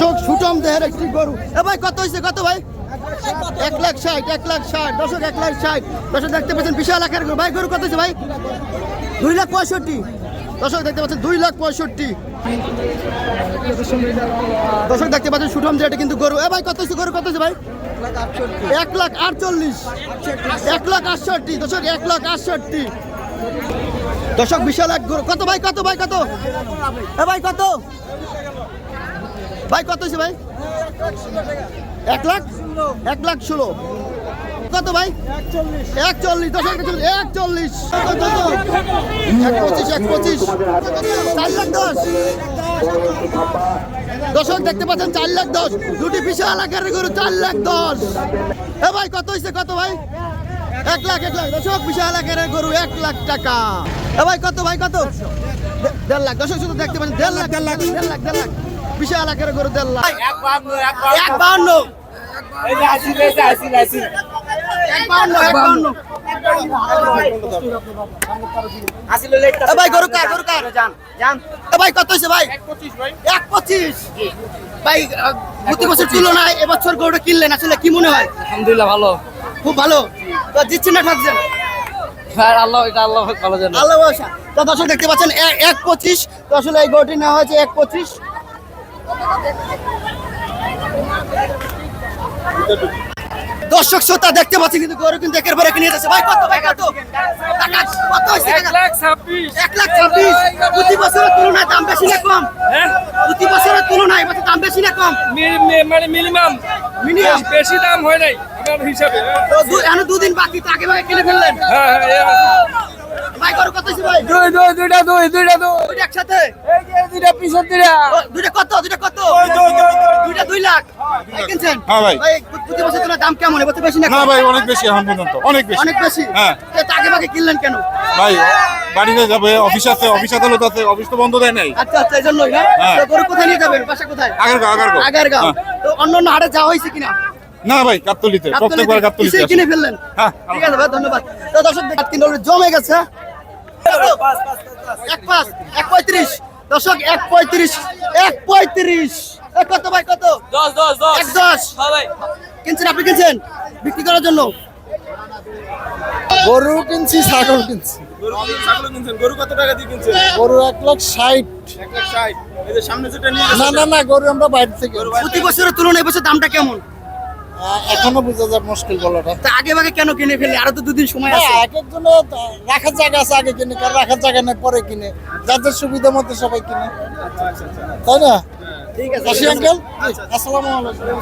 দর্শক সুটম দেহের একটি গরু। এ ভাই, কত হয়েছে কত ভাই? এক লাখ ষাট, এক লাখ ষাট, দর্শক, এক লাখ ষাট। দর্শক, দেখতে পাচ্ছেন, বিশাল আকারের গরু। ভাই, গরু কত হয়েছে ভাই? দুই লাখ পঁয়ষট্টি। দর্শক, দেখতে পাচ্ছেন, দুই লাখ পঁয়ষট্টি। দর্শক, দেখতে পাচ্ছেন সুটম দেহের কিন্তু গরু। এ ভাই, কত হয়েছে গরু, কত হয়েছে ভাই? এক লাখ আটচল্লিশ। এক লাখ আটষট্টি। দর্শক, এক লাখ আটষট্টি। দর্শক, বিশাল এক গরু। কত ভাই কত ভাই, কত? এ ভাই, কত? ভাই কত হয়েছে ভাই? এক লাখ? এক লাখ ষোলো। কত ভাই? একচল্লিশ। দশ একচল্লিশ। এক পঁচিশ এক পঁচিশ চার লাখ দশ। দর্শক দেখতে পাচ্ছেন চার লাখ দশ। দুটি বিশাল আকারের গরু চার লাখ দশ। এ ভাই কত হয়েছে কত ভাই? এক লাখ এক লাখ। দর্শক বিশাল আকারের গরু এক লাখ টাকা। এ ভাই কত ভাই কত? দেড় লাখ। দর্শক শুধু দেখতে পাচ্ছেন দেড় লাখ দেড় লাখ। দেড় লাখ দেড় লাখ। বিশাল আকারের গরু দেড় লাখ। এক এক বাউন্ন এক বাউন্ন এ ভাই গরু কার গরু কার? এ ভাই কত হয়েছে ভাই? এক পঁচিশ ভাই। প্রতি বছর তুলনায় এবছর গরুটা কিনলেন আসলে কি মনে হয়? আলহামদুলিল্লাহ ভালো। খুব ভালো। তো দিচ্ছেন না ঠকছেন আর আল্লাহ এটা আল্লাহ ভালো জানে। আল্লাহ। তো দর্শক দেখতে পাচ্ছেন এক- এক পঁচিশ। তো আসলে এই গরুটি নেওয়া হয়েছে এক পঁচিশ। দর্শক শ্রোতা দেখতে পাচ্ছি কিন্তু গরু কিন্তু একের পর এক নিয়ে যাচ্ছে। ভাই কত ভাই কত? কত হয়েছে? এক লাখ ছাব্বিশ। প্রতি বছরের তুলনায় দাম বেশি না কম? প্রতি বছরের তুলনায় এবছর দাম বেশি না কম? মানে মিনিমাম। মিনিমাম? বেশি দাম হয় নাই আমার হিসাবে। এখনও দুদিন বাকি তো আগে ভাগে কিনে ফেললেন। হ্যাঁ ভাই গরু কত ভাই? দুই দুই দুইটা দুই দুইটা দুই। দুইটা একসাথে? এই যে দুইটা পিছন দুইটা। দুইটা কত? দুইটা কত? দুইটা দুই লাখ। কিনছেন? হ্যাঁ ভাই। ভাই প্রতি বছর তোমার দাম কেমন? এবছর বেশি না না ভাই অনেক বেশি এখন পর্যন্ত। অনেক বেশি। অনেক বেশি? হ্যাঁ। তো আগে ভাগে কিনলেন কেন? ভাই বাড়িতে যাবে অফিস আছে অফিস আদালত আছে অফিস তো বন্ধ দেয় নাই। আচ্ছা আচ্ছা এই জন্যই না হ্যাঁ। তো গরু কোথায় নিয়ে যাবেন? বাসা কোথায়? আগারগাঁও আগারগাঁও। আগারগাঁও। হ্যাঁ। তো অন্য অন্য হাটে যাওয়া হয়েছে কিনা? না ভাই গাবতলিতে প্রত্যেকবার আসি। কিনে ফেললেন? হ্যাঁ। ঠিক আছে ভাই ধন্যবাদ। তো দর্শক তিন জমে গেছে। এক পাঁচ এক পঁয়ত্রিশ। দর্শক এক পঁয়ত্রিশ এক পঁয়ত্রিশ। কত ভাই কত? দশ দশ দশ। এক দশ। কিনছেন আপনি কিনছেন? বিক্রি করার জন্য? গরু কিনছি ছাগল কিনছি। গরু কত টাকা দিয়ে কিনছেন? গরু এক লাখ ষাট। এক লাখ ষাট। সামনে যেটা না না না গরু আমরা বাইরে থেকে প্রতি বছরের তুলনায় এবছর দামটা কেমন? এখনও বোঝা যায় মুশকিল বলাটা। তা আগে ভাগে কেন কিনে ফেলে আরও তো দুদিন সময় আছে। হ্যাঁ, এক একজনের রাখার জায়গা আছে আগে কিনে কার রাখার জায়গা নেই পরে কিনে। যাদের সুবিধা মতো সবাই কিনে। তাই না? ঠিক আছে। আসি আসসালামু আলাইকুম।